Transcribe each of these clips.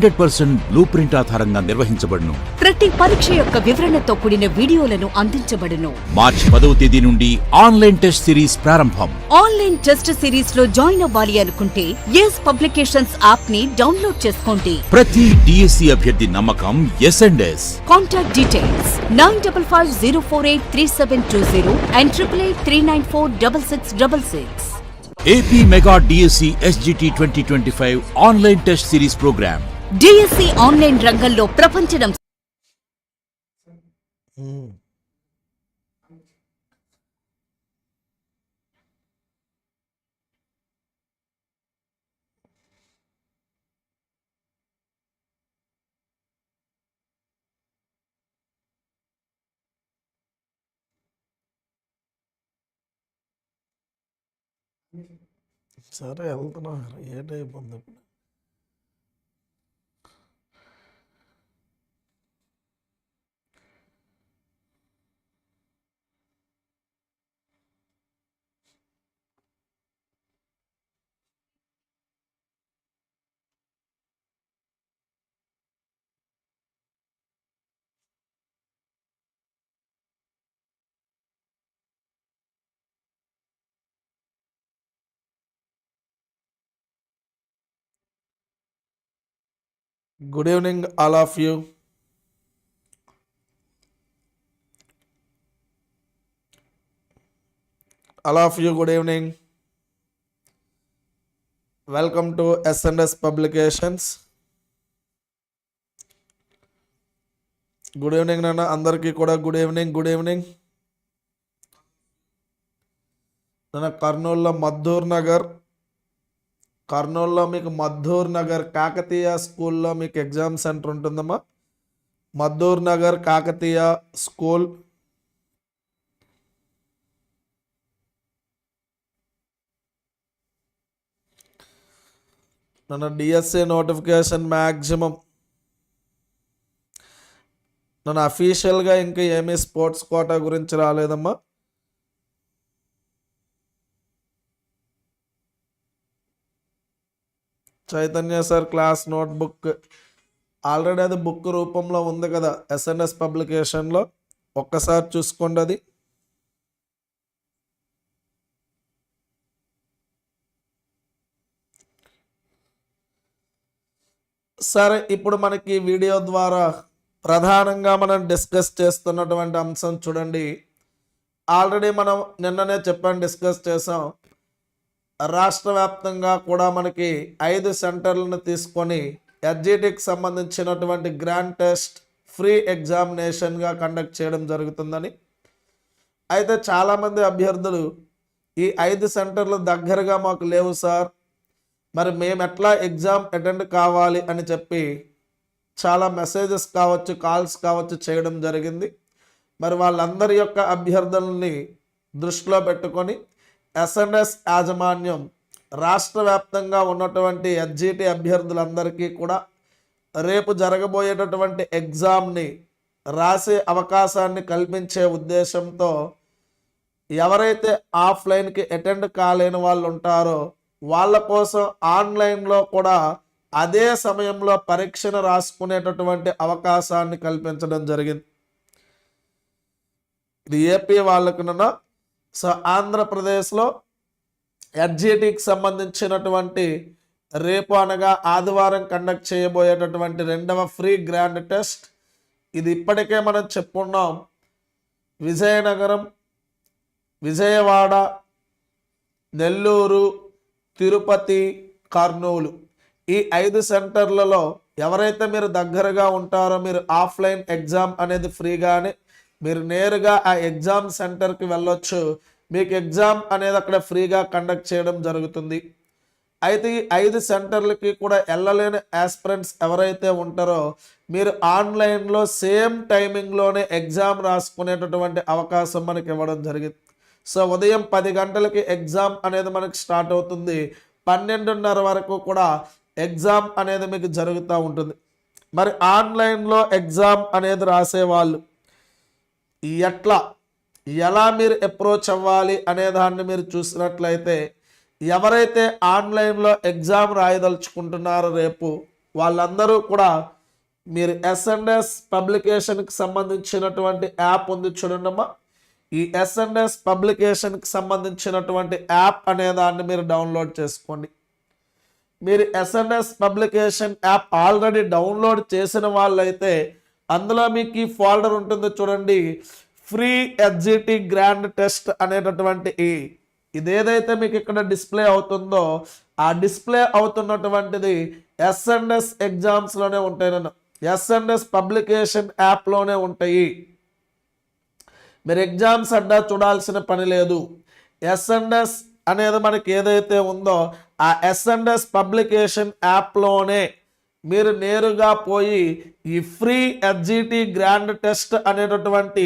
Hundred percent blue print ఆధారంగా నిర్వహించబడును. ప్రతి పరీక్ష యొక్క వివరణతో కూడిన వీడియోలను అందించబడును. మార్చి పదవ తేదీ నుండి ఆన్లైన్ టెస్ట్ సిరీస్ ప్రారంభం. ఆన్లైన్ టెస్ట్ సిరీస్లో జాయిన్ అవ్వాలి అనుకుంటే ఎస్ పబ్లికేషన్స్ యాప్ని డౌన్లోడ్ చేసుకోండి. ప్రతి డిఎస్సి అభ్యర్థి నమ్మకం S and S contact details nine double five zero four eight three seven two zero and triple eight three nine four double six double six. AP mega DSC SGT twenty twenty five online test series programme. DSC online రంగంలో ప్రపంచం సరే వెళ్తున్నా. ఏ type ఉంది ఇప్పుడు? Good evening all of you all of you good evening welcome to SNS publications good evening నాన్న అందరికీ కూడా గుడ్ ఈవినింగ్ గుడ్ ఈవినింగ్ నాన్న కర్నూలులో మద్దూర్ నగర్ కర్నూలులో మీకు మద్దూర్ నగర్ కాకతీయ స్కూల్లో మీకు ఎగ్జామ్ సెంటర్ ఉంటుందమ్మా. మద్దూర్ నగర్ కాకతీయ స్కూల్. నన్ను డిఎస్సి నోటిఫికేషన్ మ్యాక్సిమం నన్ను అఫీషియల్గా ఇంకా ఏమీ స్పోర్ట్స్ కోటా గురించి రాలేదమ్మా. Chaitanya sir class notebook. Already అది బుక్ రూపంలో ఉంది కదా ఎస్ఎన్ఎస్ పబ్లికేషన్లో. ఒక్కసారి చూసుకోండి అది. సరే ఇప్పుడు మనకి వీడియో ద్వారా ప్రధానంగా మనం డిస్కస్ చేస్తున్నటువంటి అంశం చూడండి. ఆల్రెడీ మనం నిన్ననే చెప్పాను డిస్కస్ చేసాం రాష్ట్ర వ్యాప్తంగా కూడా మనకి ఐదు సెంటర్లను తీసుకొని ఎస్జిటికి సంబంధించినటువంటి గ్రాండ్ టెస్ట్ ఫ్రీ ఎగ్జామినేషన్గా కండక్ట్ చేయడం జరుగుతుందని. అయితే చాలామంది అభ్యర్థులు ఈ ఐదు సెంటర్లు దగ్గరగా మాకు లేవు సార్. మరి మేము ఎట్లా ఎగ్జామ్ అటెండ్ కావాలి అని చెప్పి చాలా మెసేజెస్ కావచ్చు కాల్స్ కావచ్చు చేయడం జరిగింది. మరి వాళ్ళందరి యొక్క అభ్యర్థులని దృష్టిలో పెట్టుకొని ఎస్ఎన్ఎస్ యాజమాన్యం రాష్ట్ర వ్యాప్తంగా ఉన్నటువంటి ఎస్జిటి అభ్యర్థులందరికీ కూడా రేపు జరగబోయేటటువంటి ఎగ్జామ్ని రాసే అవకాశాన్ని కల్పించే ఉద్దేశంతో ఎవరైతే ఆఫ్లైన్కి అటెండ్ కాలేని వాళ్ళు ఉంటారో వాళ్ళ కోసం ఆన్లైన్లో కూడా అదే సమయంలో పరీక్షను రాసుకునేటటువంటి అవకాశాన్ని కల్పించడం జరిగింది. ఇది ఏపీ వాళ్ళకున్న సో ఆంధ్రప్రదేశ్లో ఎడ్జిటికి సంబంధించినటువంటి రేపు అనగా ఆదివారం కండక్ట్ చేయబోయేటటువంటి రెండవ ఫ్రీ గ్రాండ్ టెస్ట్. ఇది ఇప్పటికే మనం చెప్పుకున్నాం. విజయనగరం విజయవాడ నెల్లూరు తిరుపతి కర్నూలు. ఈ ఐదు సెంటర్లలో ఎవరైతే మీరు దగ్గరగా ఉంటారో మీరు ఆఫ్లైన్ ఎగ్జామ్ అనేది ఫ్రీగానే మీరు నేరుగా ఆ ఎగ్జామ్ సెంటర్కి వెళ్ళొచ్చు. మీకు ఎగ్జామ్ అనేది అక్కడ ఫ్రీగా కండక్ట్ చేయడం జరుగుతుంది. అయితే ఈ ఐదు సెంటర్లకి కూడా వెళ్ళలేని ఆస్పిరెంట్స్ ఎవరైతే ఉంటారో మీరు ఆన్లైన్లో సేమ్ టైమింగ్లోనే ఎగ్జామ్ రాసుకునేటటువంటి అవకాశం మనకి ఇవ్వడం జరిగింది. సో ఉదయం పది గంటలకి ఎగ్జామ్ అనేది మనకి స్టార్ట్ అవుతుంది. పన్నెండున్నర వరకు కూడా ఎగ్జామ్ అనేది మీకు జరుగుతూ ఉంటుంది. మరి ఆన్లైన్లో ఎగ్జామ్ అనేది రాసేవాళ్ళు ఎట్లా? ఎలా మీరు అప్రోచ్ అవ్వాలి అనే దాన్ని మీరు చూసినట్లయితే ఎవరైతే ఆన్లైన్లో ఎగ్జామ్ రాయదలుచుకుంటున్నారో రేపు వాళ్ళందరూ కూడా మీరు ఎస్ఎన్ఎస్ పబ్లికేషన్కి సంబంధించినటువంటి యాప్ ఉంది చూడండమ్మా. ఈ ఎస్ఎన్ఎస్ పబ్లికేషన్కి సంబంధించినటువంటి యాప్ అనే దాన్ని మీరు డౌన్లోడ్ చేసుకోండి. మీరు SNS publication app already download చేసిన వాళ్ళైతే అందులో మీకు ఈ ఫోల్డర్ ఉంటుంది చూడండి. ఫ్రీ ఎస్జిటి గ్రాండ్ టెస్ట్ అనేటటువంటి ఇదేదైతే మీకు ఇక్కడ డిస్ప్లే అవుతుందో ఆ డిస్ప్లే అవుతున్నటువంటిది ఎస్ఎన్ఎస్ ఎగ్జామ్స్లోనే ఉంటాయి నన్ను. ఎస్ఎన్ఎస్ పబ్లికేషన్ యాప్లోనే ఉంటాయి. మీరు ఎగ్జామ్స్ అడ్డా చూడాల్సిన పని లేదు. ఎస్ఎన్ఎస్ అనేది మనకి ఏదైతే ఉందో ఆ ఎస్ఎన్ఎస్ పబ్లికేషన్ యాప్లోనే మీరు నేరుగా పోయి ఈ ఫ్రీ ఎస్జిటి గ్రాండ్ టెస్ట్ అనేటటువంటి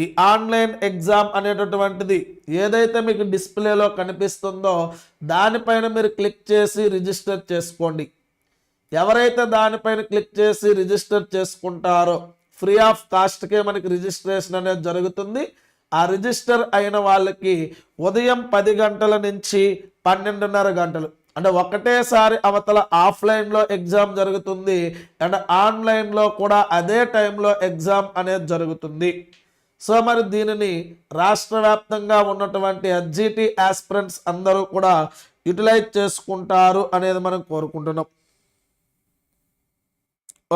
ఈ ఆన్లైన్ ఎగ్జామ్ అనేటటువంటిది ఏదైతే మీకు డిస్ప్లేలో కనిపిస్తుందో దానిపైన మీరు క్లిక్ చేసి రిజిస్టర్ చేసుకోండి. ఎవరైతే దానిపైన క్లిక్ చేసి రిజిస్టర్ చేసుకుంటారో ఫ్రీ ఆఫ్ కాస్ట్కే మనకి రిజిస్ట్రేషన్ అనేది జరుగుతుంది. ఆ రిజిస్టర్ అయిన వాళ్ళకి ఉదయం పది గంటల నుంచి పన్నెండున్నర గంటలు అంటే ఒకటేసారి అవతల ఆఫ్లైన్లో ఎగ్జామ్ జరుగుతుంది అండ్ ఆన్లైన్లో కూడా అదే టైంలో ఎగ్జామ్ అనేది జరుగుతుంది. సో మరి దీనిని రాష్ట్ర వ్యాప్తంగా ఉన్నటువంటి ఎస్జిటి ఆస్పిరెంట్స్ అందరూ కూడా యూటిలైజ్ చేసుకుంటారు అనేది మనం కోరుకుంటున్నాం.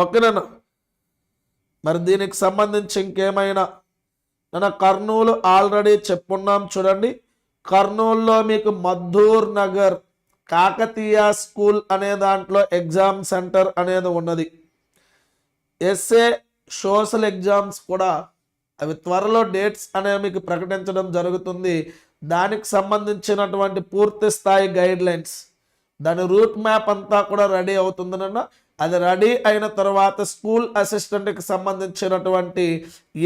ఓకేనా మరి దీనికి సంబంధించి ఇంకేమైనా? మన కర్నూలు ఆల్రెడీ చెప్పున్నాం చూడండి. కర్నూలులో మీకు మద్దూర్ నగర్ కాకతీయ స్కూల్ అనే దాంట్లో ఎగ్జామ్ సెంటర్ అనేది ఉన్నది. ఎస్ఏ సోషల్ ఎగ్జామ్స్ కూడా అవి త్వరలో డేట్స్ అనేవి మీకు ప్రకటించడం జరుగుతుంది. దానికి సంబంధించినటువంటి పూర్తి స్థాయి గైడ్ లైన్స్ దాని రూట్ మ్యాప్ అంతా కూడా రెడీ అవుతుందనన్న అది రెడీ అయిన తర్వాత స్కూల్ అసిస్టెంట్కి సంబంధించినటువంటి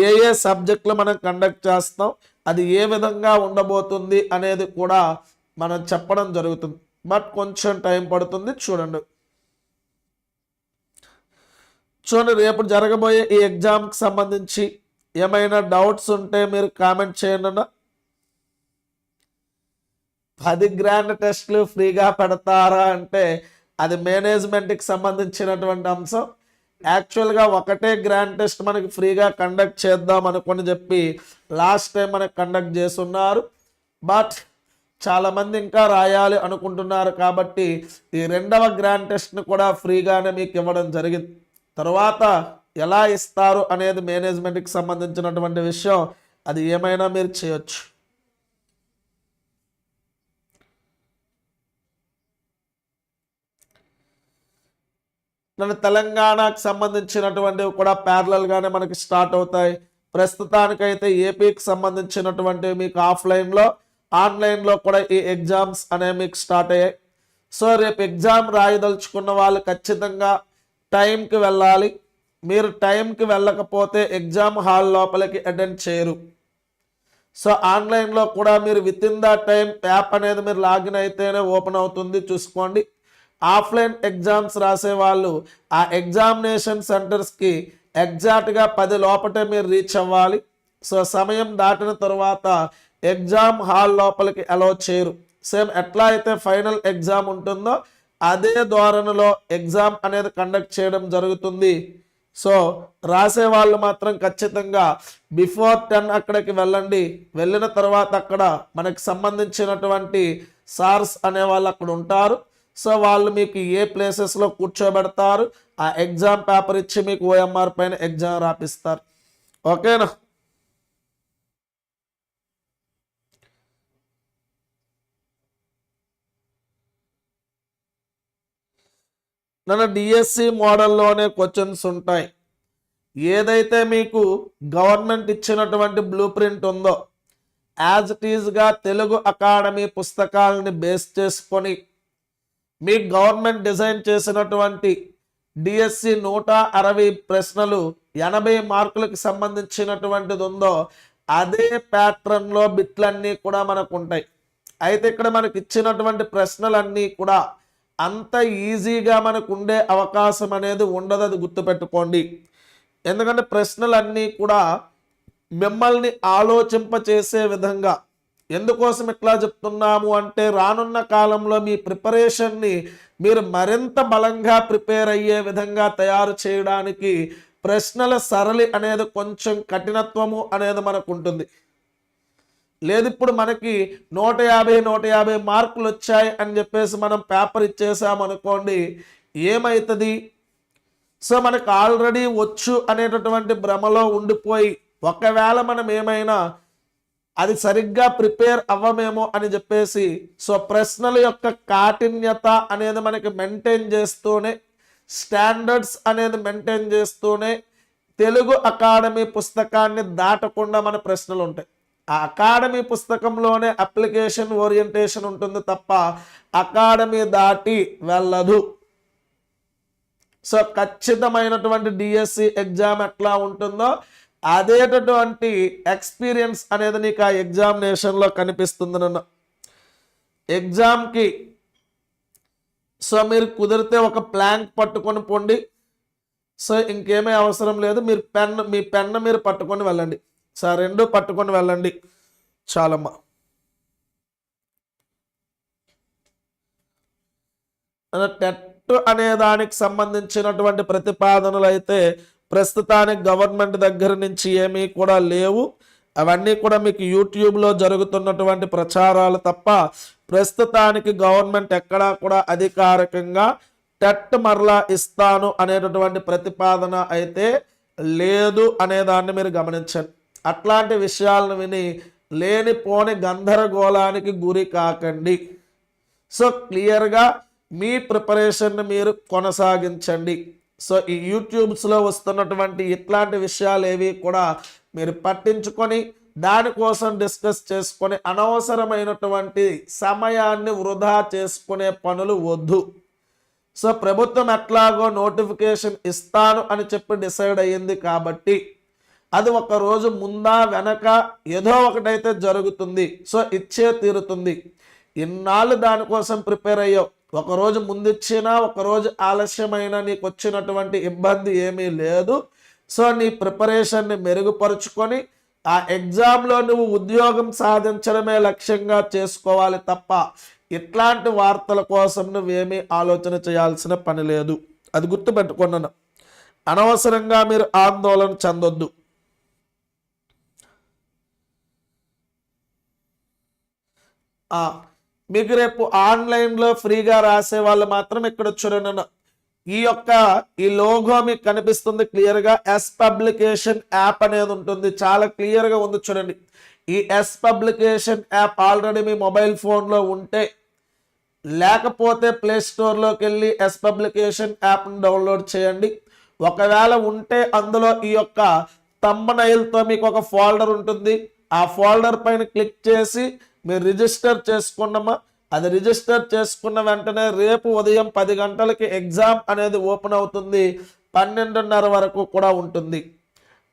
ఏ ఏ సబ్జెక్టులు మనం కండక్ట్ చేస్తాం అది ఏ విధంగా ఉండబోతుంది అనేది కూడా మనం చెప్పడం జరుగుతుంది. బట్ కొంచెం టైం పడుతుంది చూడండి. చూడండి రేపు జరగబోయే ఈ ఎగ్జామ్కి సంబంధించి ఏమైనా డౌట్స్ ఉంటే మీరు కామెంట్ చేయండి అన్న. పది గ్రాండ్ టెస్ట్లు ఫ్రీగా పెడతారా అంటే అది మేనేజ్మెంట్కి సంబంధించినటువంటి అంశం. యాక్చువల్గా ఒకటే గ్రాండ్ టెస్ట్ మనకి ఫ్రీగా కండక్ట్ చేద్దాం అనుకొని చెప్పి లాస్ట్ టైం మనకి కండక్ట్ చేస్తున్నారు. బట్ చాలామంది ఇంకా రాయాలి అనుకుంటున్నారు కాబట్టి ఈ రెండవ గ్రాండ్ టెస్ట్ని కూడా ఫ్రీగానే మీకు ఇవ్వడం జరిగింది. తర్వాత ఎలా ఇస్తారు అనేది మేనేజ్మెంట్కి సంబంధించినటువంటి విషయం. అది ఏమైనా మీరు చేయొచ్చు. నన్ను తెలంగాణకు సంబంధించినటువంటివి కూడా ప్యారలల్గానే మనకి స్టార్ట్ అవుతాయి. ప్రస్తుతానికైతే ఏపీకి సంబంధించినటువంటివి మీకు ఆఫ్లైన్లో ఆన్లైన్లో కూడా ఈ ఎగ్జామ్స్ అనేవి మీకు స్టార్ట్ అయ్యాయి. సో రేపు ఎగ్జామ్ రాయదలుచుకున్న వాళ్ళు ఖచ్చితంగా టైంకి వెళ్ళాలి. మీరు టైంకి వెళ్ళకపోతే ఎగ్జామ్ హాల్ లోపలికి అటెండ్ చేయరు. సో ఆన్లైన్లో కూడా మీరు within the time app అనేది మీరు లాగిన్ అయితేనే ఓపెన్ అవుతుంది చూసుకోండి. ఆఫ్లైన్ ఎగ్జామ్స్ రాసే వాళ్ళు ఆ ఎగ్జామినేషన్ సెంటర్స్కి ఎగ్జాక్ట్గా పది లోపటే మీరు రీచ్ అవ్వాలి. సో సమయం దాటిన తర్వాత ఎగ్జామ్ హాల్ లోపలికి అలౌ చేయరు. సేమ్ ఎట్లా అయితే ఫైనల్ ఎగ్జామ్ ఉంటుందో అదే ధోరణిలో ఎగ్జామ్ అనేది కండక్ట్ చేయడం జరుగుతుంది. సో రాసే వాళ్ళు మాత్రం ఖచ్చితంగా బిఫోర్ టెన్ అక్కడికి వెళ్ళండి. వెళ్ళిన తర్వాత అక్కడ మనకు సంబంధించినటువంటి సార్స్ అనే వాళ్ళు అక్కడ ఉంటారు. సో వాళ్ళు మీకు ఏ ప్లేసెస్లో కూర్చోబెడతారు ఆ ఎగ్జామ్ పేపర్ ఇచ్చి మీకు ఓఎంఆర్ పైన ఎగ్జామ్ రాపిస్తారు. ఓకేనా? నన్ను డిఎస్సి మోడల్లోనే క్వశ్చన్స్ ఉంటాయి. ఏదైతే మీకు గవర్నమెంట్ ఇచ్చినటువంటి బ్లూ ప్రింట్ ఉందో యాజ్ ఇట్ ఈజ్గా తెలుగు అకాడమీ పుస్తకాలని బేస్ చేసుకొని మీ గవర్నమెంట్ డిజైన్ చేసినటువంటి డిఎస్సి నూట అరవై ప్రశ్నలు ఎనభై మార్కులకు సంబంధించినటువంటిది ఉందో అదే ప్యాట్రన్లో బిట్లన్నీ కూడా మనకు ఉంటాయి. అయితే ఇక్కడ మనకి ఇచ్చినటువంటి ప్రశ్నలన్నీ కూడా అంత ఈజీగా మనకు ఉండే అవకాశం అనేది ఉండదు అది గుర్తుపెట్టుకోండి. ఎందుకంటే ప్రశ్నలన్నీ కూడా మిమ్మల్ని ఆలోచింపచేసే విధంగా. ఎందుకోసం ఇట్లా చెప్తున్నాము అంటే రానున్న కాలంలో మీ ప్రిపరేషన్ని మీరు మరింత బలంగా ప్రిపేర్ అయ్యే విధంగా తయారు చేయడానికి ప్రశ్నల సరళి అనేది కొంచెం కఠినత్వము అనేది మనకు ఉంటుంది లేదు ఇప్పుడు మనకి నూట యాభై నూట యాభై మార్కులు వచ్చాయి అని చెప్పేసి మనం పేపర్ ఇచ్చేసామనుకోండి ఏమవుతుంది సో మనకు ఆల్రెడీ వచ్చు అనేటటువంటి భ్రమలో ఉండిపోయి ఒకవేళ మనం ఏమైనా అది సరిగ్గా ప్రిపేర్ అవ్వమేమో అని చెప్పేసి సో ప్రశ్నల యొక్క కాఠిన్యత అనేది మనకి మెయింటైన్ చేస్తూనే స్టాండర్డ్స్ అనేది మెయింటైన్ చేస్తూనే తెలుగు అకాడమీ పుస్తకాన్ని దాటకుండా మన ప్రశ్నలు ఉంటాయి. ఆ అకాడమీ పుస్తకంలోనే అప్లికేషన్ ఓరియంటేషన్ ఉంటుంది తప్ప అకాడమీ దాటి వెళ్ళదు. సో ఖచ్చితమైనటువంటి డిఎస్సి ఎగ్జామ్ ఎట్లా ఉంటుందో అదేటటువంటి ఎక్స్పీరియన్స్ అనేది నీకు ఆ ఎగ్జామినేషన్లో కనిపిస్తుంది నన్ను. ఎగ్జామ్కి సో మీరు కుదిరితే ఒక ప్లాంక్ పట్టుకొని పోండి. సో ఇంకేమీ అవసరం లేదు. మీరు పెన్ మీ పెన్ను మీరు పట్టుకొని వెళ్ళండి. సార్ రెండు పట్టుకొని వెళ్ళండి. చాలమ్మ. టెట్ అనే దానికి సంబంధించినటువంటి ప్రతిపాదనలు అయితే ప్రస్తుతానికి గవర్నమెంట్ దగ్గర నుంచి ఏమీ కూడా లేవు. అవన్నీ కూడా మీకు యూట్యూబ్లో జరుగుతున్నటువంటి ప్రచారాలు తప్ప ప్రస్తుతానికి గవర్నమెంట్ ఎక్కడా కూడా అధికారికంగా టెట్ మరలా ఇస్తాను అనేటటువంటి ప్రతిపాదన అయితే లేదు అనే దాన్ని మీరు గమనించండి. అట్లాంటి విషయాలను విని లేనిపోని గందరగోళానికి గురి కాకండి. సో క్లియర్గా మీ ప్రిపరేషన్ని మీరు కొనసాగించండి. సో ఈ యూట్యూబ్స్లో వస్తున్నటువంటి ఇట్లాంటి విషయాలు ఏవి కూడా మీరు పట్టించుకొని దానికోసం డిస్కస్ చేసుకొని అనవసరమైనటువంటి సమయాన్ని వృధా చేసుకునే పనులు వద్దు. సో ప్రభుత్వం ఎట్లాగో నోటిఫికేషన్ ఇస్తాను అని చెప్పి డిసైడ్ అయ్యింది కాబట్టి అది ఒక రోజు ముందా వెనక ఏదో ఒకటైతే జరుగుతుంది. సో ఇచ్చే తీరుతుంది. ఇన్నాళ్ళు దానికోసం ప్రిపేర్ అయ్యావు. ఒకరోజు ముందిచ్చినా ఒకరోజు ఆలస్యమైన నీకు వచ్చినటువంటి ఇబ్బంది ఏమీ లేదు. సో నీ ప్రిపరేషన్ని మెరుగుపరుచుకొని ఆ ఎగ్జామ్లో నువ్వు ఉద్యోగం సాధించడమే లక్ష్యంగా చేసుకోవాలి తప్ప ఇట్లాంటి వార్తల కోసం నువ్వేమీ ఆలోచన చేయాల్సిన పని లేదు. అది గుర్తుపెట్టుకున్నాను అనవసరంగా మీరు ఆందోళన చెందొద్దు. మీకు రేపు ఆన్లైన్లో ఫ్రీగా రాసే వాళ్ళు మాత్రం ఇక్కడ చూడండి. ఈ యొక్క ఈ లోగో మీకు కనిపిస్తుంది క్లియర్గా. ఎస్ పబ్లికేషన్ యాప్ అనేది ఉంటుంది. చాలా క్లియర్గా ఉంది చూడండి. ఈ ఎస్ పబ్లికేషన్ యాప్ ఆల్రెడీ మీ మొబైల్ ఫోన్లో ఉంటే లేకపోతే ప్లే స్టోర్లోకి వెళ్ళి ఎస్ పబ్లికేషన్ యాప్ని డౌన్లోడ్ చేయండి. ఒకవేళ ఉంటే అందులో ఈ యొక్క తమ్మనైల్తో మీకు ఒక ఫోల్డర్ ఉంటుంది. ఆ ఫోల్డర్ పైన క్లిక్ చేసి మీరు రిజిస్టర్ చేసుకున్నామా? అది రిజిస్టర్ చేసుకున్న వెంటనే రేపు ఉదయం పది గంటలకి ఎగ్జామ్ అనేది ఓపెన్ అవుతుంది. పన్నెండున్నర వరకు కూడా ఉంటుంది.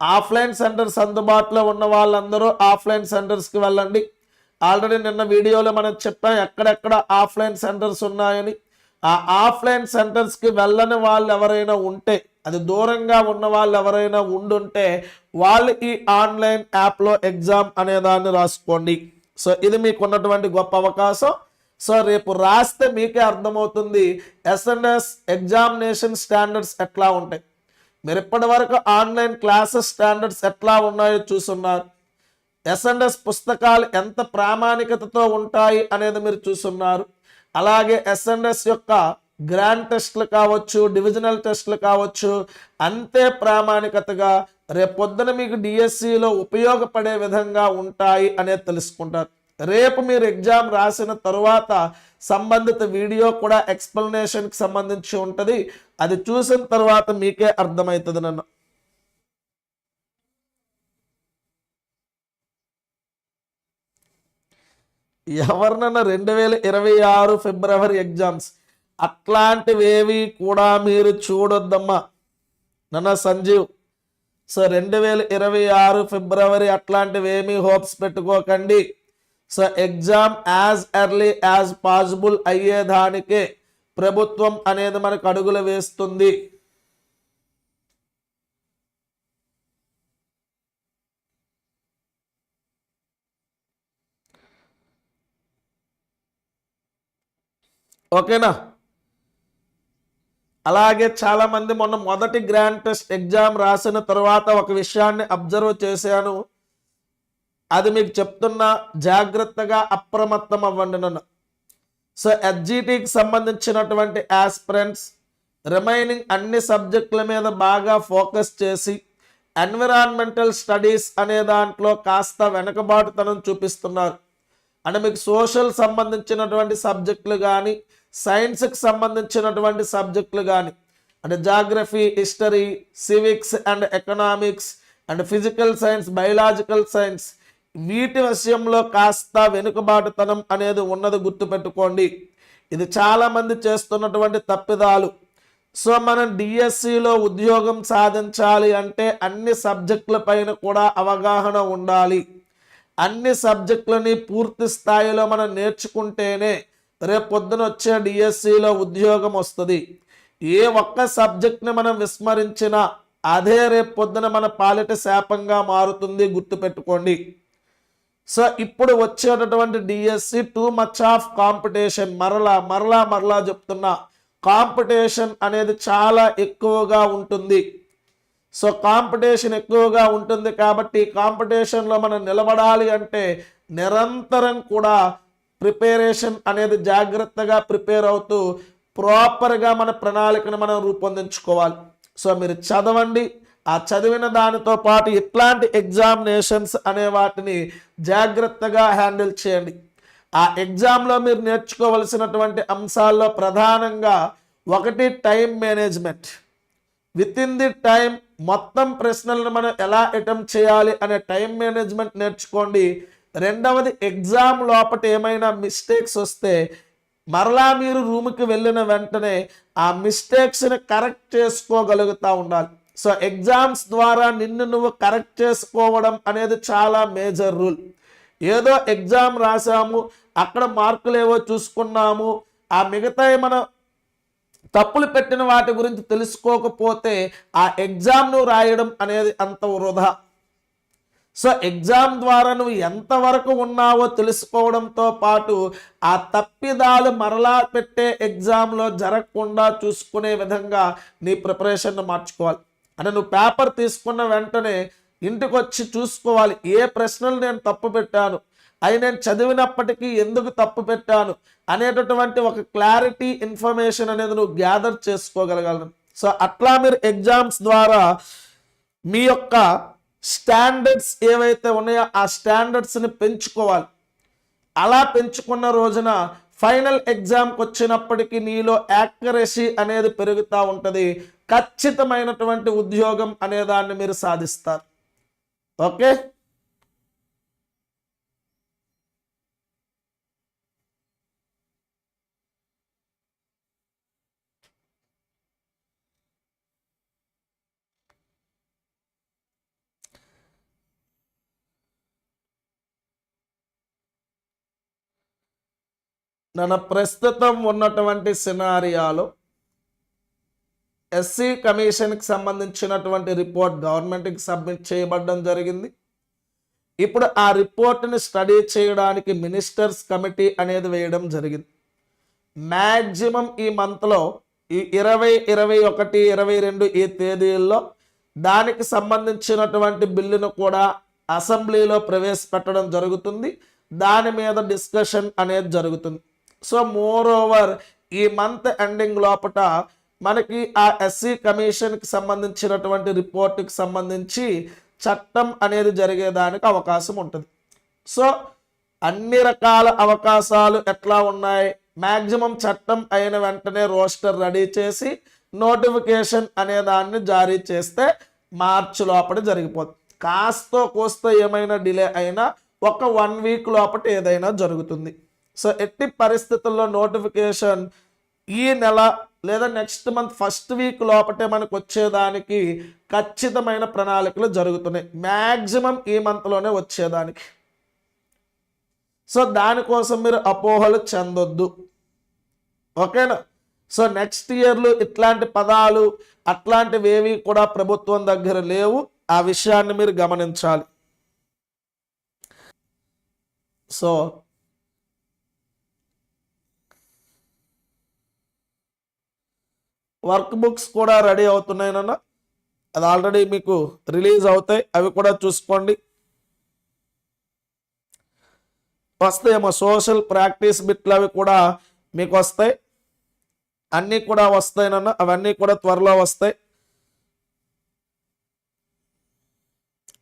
ఆఫ్లైన్ సెంటర్స్ అందుబాటులో ఉన్న వాళ్ళందరూ ఆఫ్లైన్ సెంటర్స్కి వెళ్ళండి. ఆల్రెడీ నిన్న వీడియోలో మనం చెప్పాం ఎక్కడెక్కడ ఆఫ్లైన్ సెంటర్స్ ఉన్నాయని. ఆ ఆఫ్లైన్ సెంటర్స్కి వెళ్ళని వాళ్ళు ఎవరైనా ఉంటే అది దూరంగా ఉన్న వాళ్ళు ఎవరైనా ఉండుంటే వాళ్ళు ఈ ఆన్లైన్ యాప్లో ఎగ్జామ్ అనే దాన్ని రాసుకోండి. సో ఇది మీకు ఉన్నటువంటి గొప్ప అవకాశం. సో రేపు రాస్తే మీకే అర్థమవుతుంది ఎస్ఎన్ఎస్ ఎగ్జామినేషన్ స్టాండర్డ్స్ ఎట్లా ఉంటాయి. మీరు ఇప్పటి వరకు ఆన్లైన్ క్లాసెస్ స్టాండర్డ్స్ ఎట్లా ఉన్నాయో చూసున్నారు ఎస్ఎన్ఎస్ పుస్తకాలు ఎంత ప్రామాణికతతో ఉంటాయి అనేది మీరు చూసున్నారు అలాగే ఎస్ఎన్ఎస్ యొక్క గ్రాండ్ టెస్ట్లు కావచ్చు డివిజనల్ టెస్ట్లు కావచ్చు అంతే ప్రామాణికతగా రేపొద్దున మీకు డిఎస్సిలో ఉపయోగపడే విధంగా ఉంటాయి అనేది తెలుసుకుంటారు. రేపు మీరు ఎగ్జామ్ రాసిన తరువాత సంబంధిత వీడియో కూడా ఎక్స్ప్లెనేషన్కి సంబంధించి ఉంటుంది. అది చూసిన తర్వాత మీకే అర్థమవుతుంది నన్ను. ఎవరినన్నా రెండు వేల ఇరవై ఆరు ఫిబ్రవరి ఎగ్జామ్స్ అట్లాంటివేవి కూడా మీరు చూడొద్దమ్మా. నన్న సంజీవ్. సో రెండు వేల ఇరవై ఆరు ఫిబ్రవరి అట్లాంటివి ఏమీ హోప్స్ పెట్టుకోకండి. So exam as early as possible అయ్యేదానికే ప్రభుత్వం అనేది మనకు అడుగులు వేస్తుంది. ఓకేనా? అలాగే చాలామంది మొన్న మొదటి గ్రాండ్ టెస్ట్ ఎగ్జామ్ రాసిన తర్వాత ఒక విషయాన్ని అబ్జర్వ్ చేశాను. అది మీకు చెప్తున్నా జాగ్రత్తగా అప్రమత్తం అవ్వండి నన్ను. సో ఎస్జిటికి సంబంధించినటువంటి ఆస్పిరెంట్స్ రిమైనింగ్ అన్ని సబ్జెక్టుల మీద బాగా ఫోకస్ చేసి ఎన్విరాన్మెంటల్ స్టడీస్ అనే దాంట్లో కాస్త వెనకబాటుతనం చూపిస్తున్నారు. అంటే మీకు సోషల్ సంబంధించినటువంటి సబ్జెక్టులు కానీ సైన్స్కి సంబంధించినటువంటి సబ్జెక్టులు కానీ అంటే geography history civics and economics and physical science biological science వీటి విషయంలో కాస్త వెనుకబాటుతనం అనేది ఉన్నది గుర్తుపెట్టుకోండి. ఇది చాలామంది చేస్తున్నటువంటి తప్పిదాలు. సో మనం డిఎస్సిలో ఉద్యోగం సాధించాలి అంటే అన్ని సబ్జెక్టుల పైన కూడా అవగాహన ఉండాలి. అన్ని సబ్జెక్టులని పూర్తి స్థాయిలో మనం నేర్చుకుంటేనే రేపు పొద్దున వచ్చే డిఎస్సిలో ఉద్యోగం వస్తుంది. ఏ ఒక్క సబ్జెక్ట్ని మనం విస్మరించినా అదే రేపు పొద్దున మన పాలిట శాపంగా మారుతుంది గుర్తుపెట్టుకోండి. సో ఇప్పుడు వచ్చేటటువంటి DSC too much of competition మరలా మరలా మరలా చెప్తున్నా. కాంపిటీషన్ అనేది చాలా ఎక్కువగా ఉంటుంది. సో కాంపిటీషన్ ఎక్కువగా ఉంటుంది కాబట్టి కాంపిటీషన్లో మనం నిలబడాలి అంటే నిరంతరం కూడా ప్రిపేరేషన్ అనేది జాగ్రత్తగా ప్రిపేర్ అవుతూ ప్రాపర్గా మన ప్రణాళికను మనం రూపొందించుకోవాలి. సో మీరు చదవండి. ఆ చదివిన దానితో పాటు ఇట్లాంటి ఎగ్జామినేషన్స్ అనే వాటిని జాగ్రత్తగా హ్యాండిల్ చేయండి. ఆ ఎగ్జామ్లో మీరు నేర్చుకోవలసినటువంటి అంశాల్లో ప్రధానంగా ఒకటి time management. With in the time మొత్తం ప్రశ్నలను మనం ఎలా అటెంప్ట్ చేయాలి అనే టైం మేనేజ్మెంట్ నేర్చుకోండి. రెండవది ఎగ్జామ్ లోపల ఏమైనా మిస్టేక్స్ వస్తే మరలా మీరు రూమ్కి వెళ్ళిన వెంటనే ఆ మిస్టేక్స్ని కరెక్ట్ చేసుకోగలుగుతూ ఉండాలి. సో ఎగ్జామ్స్ ద్వారా నిన్ను నువ్వు కరెక్ట్ చేసుకోవడం అనేది చాలా మేజర్ రూల్. ఏదో ఎగ్జామ్ రాసాము అక్కడ మార్కులు ఏవో చూసుకున్నాము ఆ మిగతా మనం తప్పులు పెట్టిన వాటి గురించి తెలుసుకోకపోతే ఆ ఎగ్జామ్ను రాయడం అనేది అంత వృధా. సో ఎగ్జామ్ ద్వారా నువ్వు ఎంతవరకు ఉన్నావో తెలుసుకోవడంతో పాటు ఆ తప్పిదాలు మరలా పెట్టే ఎగ్జామ్లో జరగకుండా చూసుకునే విధంగా నీ ప్రిపరేషన్ను మార్చుకోవాలి. అంటే నువ్వు పేపర్ తీసుకున్న వెంటనే ఇంటికి వచ్చి చూసుకోవాలి. ఏ ప్రశ్నలు నేను తప్పు పెట్టాను? అవి నేను చదివినప్పటికీ ఎందుకు తప్పు పెట్టాను? అనేటటువంటి ఒక క్లారిటీ ఇన్ఫర్మేషన్ అనేది నువ్వు గ్యాదర్ చేసుకోగలగలను సో అట్లా మీరు ఎగ్జామ్స్ ద్వారా మీ యొక్క స్టాండర్డ్స్ ఏవైతే ఉన్నాయో ఆ స్టాండర్డ్స్ని పెంచుకోవాలి. అలా పెంచుకున్న రోజున ఫైనల్ ఎగ్జామ్కి వచ్చినప్పటికీ నీలో యాక్యురసీ అనేది పెరుగుతూ ఉంటుంది. ఖచ్చితమైనటువంటి ఉద్యోగం అనే దాన్ని మీరు సాధిస్తారు. ఓకే? మన ప్రస్తుతం ఉన్నటువంటి సినారియాలో ఎస్సీ కమిషన్కి సంబంధించినటువంటి రిపోర్ట్ గవర్నమెంట్కి సబ్మిట్ చేయబడడం జరిగింది. ఇప్పుడు ఆ రిపోర్ట్ని స్టడీ చేయడానికి మినిస్టర్స్ కమిటీ అనేది వేయడం జరిగింది. మ్యాక్సిమం ఈ మంత్లో ఈ ఇరవై ఇరవై ఒకటి ఇరవై రెండు ఈ తేదీల్లో దానికి సంబంధించినటువంటి బిల్లును కూడా అసెంబ్లీలో ప్రవేశపెట్టడం జరుగుతుంది. దాని మీద డిస్కషన్ అనేది జరుగుతుంది. సో మోర్ ఓవర్ ఈ మంత్ ఎండింగ్ లోపట మనకి ఆ ఎస్సీ కమిషన్కి సంబంధించినటువంటి రిపోర్ట్కి సంబంధించి చట్టం అనేది జరిగేదానికి అవకాశం ఉంటుంది. సో అన్ని రకాల అవకాశాలు ఎట్లా ఉన్నాయి? మ్యాక్సిమం చట్టం అయిన వెంటనే రోస్టర్ రెడీ చేసి నోటిఫికేషన్ అనే దాన్ని జారీ చేస్తే మార్చి లోపల జరిగిపోతుంది కాస్తో కోస్తో ఏమైనా డిలే అయినా ఒక వన్ వీక్ లోపల ఏదైనా జరుగుతుంది. సో ఎట్టి పరిస్థితుల్లో నోటిఫికేషన్ ఈ నెల లేదా నెక్స్ట్ మంత్ ఫస్ట్ వీక్ లోపటే మనకు వచ్చేదానికి ఖచ్చితమైన ప్రణాళికలు జరుగుతున్నాయి. మ్యాక్సిమం ఈ మంత్లోనే వచ్చేదానికి. సో దానికోసం మీరు అపోహలు చెందొద్దు. ఓకేనా? సో నెక్స్ట్ ఇయర్లు ఇట్లాంటి పదాలు అట్లాంటివేవి కూడా ప్రభుత్వం దగ్గర లేవు. ఆ విషయాన్ని మీరు గమనించాలి. సో వర్క్ బుక్స్ కూడా రెడీ అవుతున్నాయనన్న అది ఆల్రెడీ మీకు రిలీజ్ అవుతాయి. అవి కూడా చూసుకోండి. వస్తాయేమో సోషల్ ప్రాక్టీస్ బిట్లు అవి కూడా మీకు వస్తాయి. అన్నీ కూడా వస్తాయినన్న అవన్నీ కూడా త్వరలో వస్తాయి.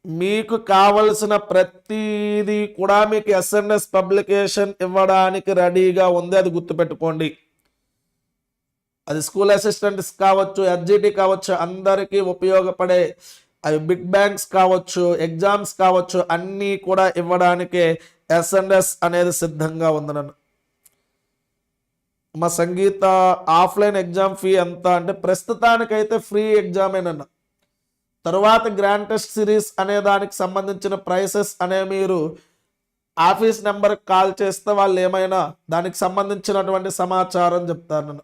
మీకు కావలసిన ప్రతిదీ కూడా మీకు ఎస్ఎన్ఎస్ పబ్లికేషన్ ఇవ్వడానికి రెడీగా ఉంది. అది గుర్తుపెట్టుకోండి. అది స్కూల్ అసిస్టెంట్స్ కావచ్చు ఎస్జిటి కావచ్చు అందరికీ ఉపయోగపడే అవి బిగ్ బ్యాంక్స్ కావచ్చు ఎగ్జామ్స్ కావచ్చు అన్నీ కూడా ఇవ్వడానికి ఎస్ఎన్ఎస్ అనేది సిద్ధంగా ఉంది నన్ను మా సంగీత ఆఫ్లైన్ ఎగ్జామ్ ఫీ ఎంత అంటే ప్రస్తుతానికైతే ఫ్రీ ఎగ్జామేనన్న తరువాత గ్రాండ్ టెస్ట్ సిరీస్ అనే దానికి సంబంధించిన ప్రైసెస్ అనే మీరు ఆఫీస్ నెంబర్కి కాల్ చేస్తే వాళ్ళు ఏమైనా దానికి సంబంధించినటువంటి సమాచారం చెప్తారు నన్ను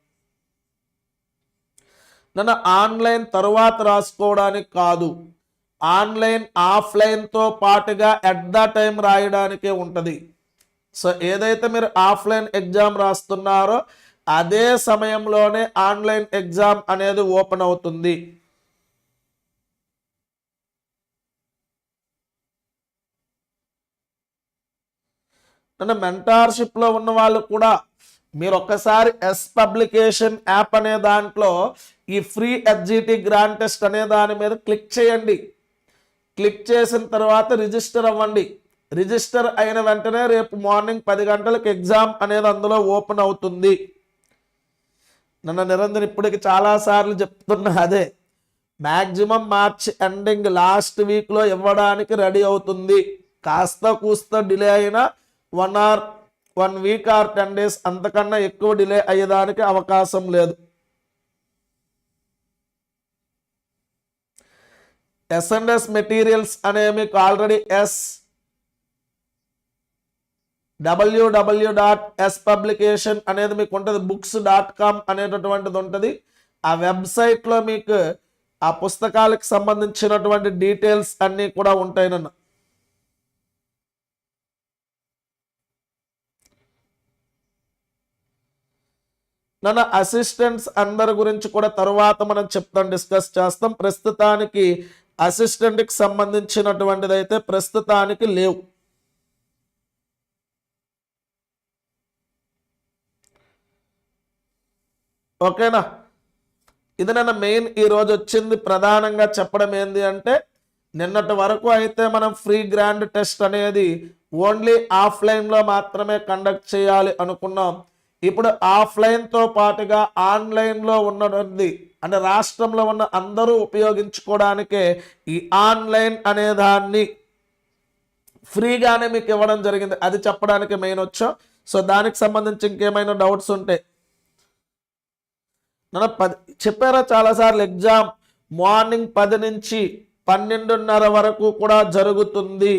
నన్ను ఆన్లైన్ తరువాత రాసుకోవడానికి కాదు ఆన్లైన్ ఆఫ్లైన్తో పాటుగా ఎట్ ద టైం రాయడానికే ఉంటుంది. సో ఏదైతే మీరు ఆఫ్లైన్ ఎగ్జామ్ రాస్తున్నారో అదే సమయంలోనే ఆన్లైన్ ఎగ్జామ్ అనేది ఓపెన్ అవుతుంది. నన్ను మెంటార్షిప్లో ఉన్న వాళ్ళు కూడా మీరు ఒక్కసారి ఎస్ పబ్లికేషన్ యాప్ అనే దాంట్లో ఈ ఫ్రీ ఎస్జిటి గ్రాండ్ టెస్ట్ అనే దాని మీద క్లిక్ చేయండి. క్లిక్ చేసిన తర్వాత రిజిస్టర్ అవ్వండి. రిజిస్టర్ అయిన వెంటనే రేపు మార్నింగ్ పది గంటలకు ఎగ్జామ్ అనేది అందులో ఓపెన్ అవుతుంది. నన్ను నిరంజన్ ఇప్పటికి చాలాసార్లు చెప్తున్నా అదే మ్యాక్సిమం మార్చ్ ఎండింగ్ లాస్ట్ వీక్లో ఇవ్వడానికి రెడీ అవుతుంది. కాస్త కూస్త డిలే అయినా one or one week or ten days అంతకన్నా ఎక్కువ డిలే అయ్యేదానికి అవకాశం లేదు. ఎస్ఎన్ఎస్ మెటీరియల్స్ అనే మీకు already S W W dot S publication అనేది మీకు ఉంటుంది. బుక్స్ డాట్ కామ్ అనేటటువంటిది ఉంటుంది. ఆ వెబ్సైట్లో మీకు ఆ పుస్తకాలకు సంబంధించినటువంటి డీటెయిల్స్ అన్నీ కూడా ఉంటాయి నన్ను. నన్ను అసిస్టెంట్స్ అందరి గురించి కూడా తరువాత మనం చెప్తాం డిస్కస్ చేస్తాం. ప్రస్తుతానికి అసిస్టెంట్కి సంబంధించినటువంటిది అయితే ప్రస్తుతానికి లేవు. ఓకేనా? ఇది నన్ను మెయిన్ ఈ రోజు వచ్చింది. ప్రధానంగా చెప్పడం ఏంది అంటే నిన్నటి వరకు అయితే మనం ఫ్రీ గ్రాండ్ టెస్ట్ అనేది ఓన్లీ ఆఫ్లైన్లో మాత్రమే కండక్ట్ చేయాలి అనుకున్నాం. ఇప్పుడు ఆఫ్లైన్తో పాటుగా ఆన్లైన్లో ఉన్నది అంటే రాష్ట్రంలో ఉన్న అందరూ ఉపయోగించుకోవడానికే ఈ ఆన్లైన్ అనే దాన్ని ఫ్రీగానే మీకు ఇవ్వడం జరిగింది. అది చెప్పడానికి మెయిన్ వచ్చాం? సో దానికి సంబంధించి ఇంకేమైనా డౌట్స్ ఉంటే. నన్ను పది చెప్పారా చాలాసార్లు ఎగ్జామ్ మార్నింగ్ పది నుంచి పన్నెండున్నర వరకు కూడా జరుగుతుంది.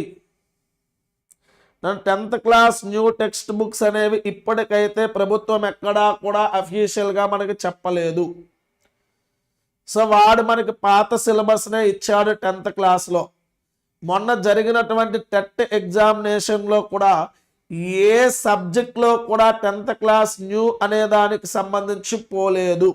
Tenth class new text books అనేవి ఇప్పటికైతే ప్రభుత్వం ఎక్కడా కూడా అఫీషియల్గా మనకి చెప్పలేదు. సో వాడు మనకి పాత సిలబస్నే ఇచ్చాడు టెన్త్ క్లాస్లో. మొన్న జరిగినటువంటి టెట్ ఎగ్జామినేషన్లో కూడా ఏ సబ్జెక్ట్లో కూడా టెన్త్ క్లాస్ న్యూ అనే దానికి సంబంధించి పోలేదు.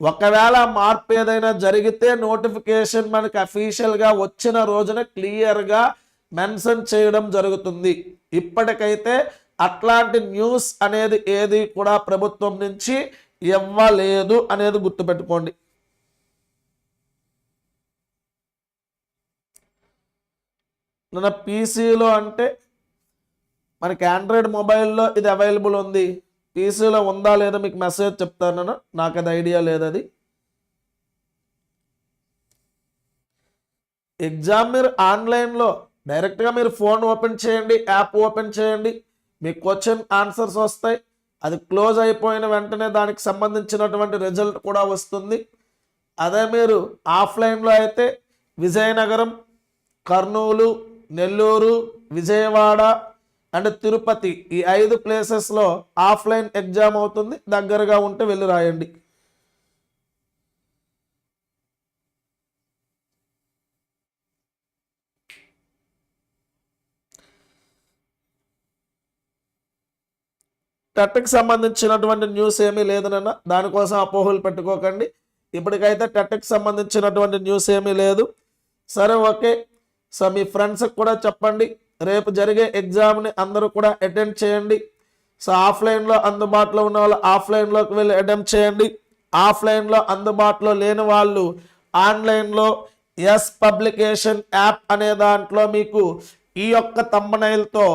ఒకవేళ మార్పు ఏదైనా జరిగితే నోటిఫికేషన్ మనకి అఫీషియల్గా వచ్చిన రోజున క్లియర్గా మెన్షన్ చేయడం జరుగుతుంది. ఇప్పటికైతే అట్లాంటి న్యూస్ అనేది ఏది కూడా ప్రభుత్వం నుంచి ఇవ్వలేదు అనేది గుర్తుపెట్టుకోండి. మన పీసీలో అంటే మనకి ఆండ్రాయిడ్ మొబైల్లో ఇది అవైలబుల్ ఉంది. పీసీలో ఉందా లేదా మీకు మెసేజ్ చెప్తాను. నేను. నాకు అది ఐడియా లేదు అది. ఎగ్జామ్ మీరు ఆన్లైన్లో డైరెక్ట్గా మీరు ఫోన్ ఓపెన్ చేయండి యాప్ ఓపెన్ చేయండి మీ క్వశ్చన్ ఆన్సర్స్ వస్తాయి. అది క్లోజ్ అయిపోయిన వెంటనే దానికి సంబంధించినటువంటి రిజల్ట్ కూడా వస్తుంది. అదే మీరు ఆఫ్లైన్లో అయితే విజయనగరం కర్నూలు నెల్లూరు విజయవాడ అండ్ తిరుపతి ఈ ఐదు ప్లేసెస్లో ఆఫ్లైన్ ఎగ్జామ్ అవుతుంది. దగ్గరగా ఉంటే వెళ్ళి రాయండి. టెట్కి సంబంధించినటువంటి న్యూస్ ఏమీ లేదనన్న దానికోసం అపోహలు పెట్టుకోకండి. ఇప్పటికైతే టెట్కి సంబంధించినటువంటి న్యూస్ ఏమీ లేదు. సరే ఓకే. సో మీ ఫ్రెండ్స్కి కూడా చెప్పండి. రేపు జరిగే ఎగ్జామ్ని అందరూ కూడా అటెండ్ చేయండి. సో ఆఫ్లైన్లో అందుబాటులో ఉన్న వాళ్ళు ఆఫ్లైన్లోకి వెళ్ళి అటెంప్ట్ చేయండి. ఆఫ్లైన్లో అందుబాటులో లేని వాళ్ళు ఆన్లైన్లో ఎస్ పబ్లికేషన్ యాప్ అనే దాంట్లో మీకు ఈ యొక్క తమ్మనైల్తో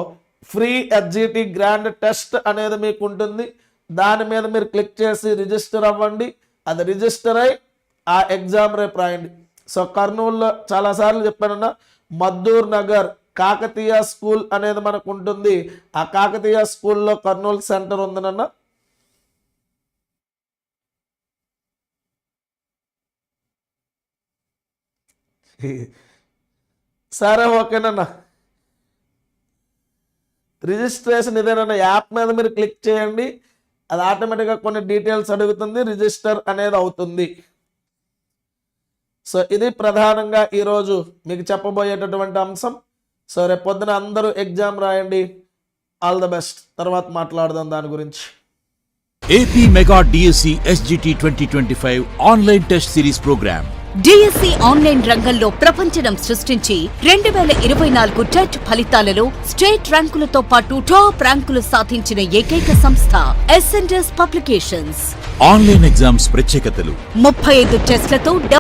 ఫ్రీ ఎస్జిటి గ్రాండ్ టెస్ట్ అనేది మీకు ఉంటుంది దాని మీద మీరు క్లిక్ చేసి రిజిస్టర్ అవ్వండి. అది రిజిస్టర్ అయి ఆ ఎగ్జామ్ రేపు రాయండి. సో కర్నూలులో చాలాసార్లు చెప్పానన్నా మద్దూర్ నగర్ కాకతీయ స్కూల్ అనేది మనకు ఉంటుంది ఆ కాకతీయ స్కూల్లో కర్నూలు సెంటర్ ఉందనన్నా సరే ఓకేనన్నా. రిజిస్ట్రేషన్ ఏదైనా యాప్ మీద మీరు క్లిక్ చేయండి అది ఆటోమేటిక్గా కొన్ని డీటెయిల్స్ అడుగుతుంది రిజిస్టర్ అనేది అవుతుంది. సో ఇది ప్రధానంగా ఈరోజు మీకు చెప్పబోయేటటువంటి అంశం. సో రేపు పొద్దున అందరూ ఎగ్జామ్ రాయండి. All the best. తర్వాత మాట్లాడదాం దాని గురించి. AP mega DSC SGT twenty twenty five online test series program. DSC online రంగంలో ప్రపంచనం సృష్టించి రెండు వేల ఇరవై నాలుగు టెట్ ఫలితాలలో స్టేట్ ర్యాంకులతో పాటు టాప్ ర్యాంకులు సాధించిన ఏకైక సంస్థ ఎస్ఎన్ఎస్ పబ్లికేషన్స్ ఆన్లైన్ ఎగ్జామ్స్ ప్రత్యేకతలు. ముప్పై ఐదు టెస్ట్లతో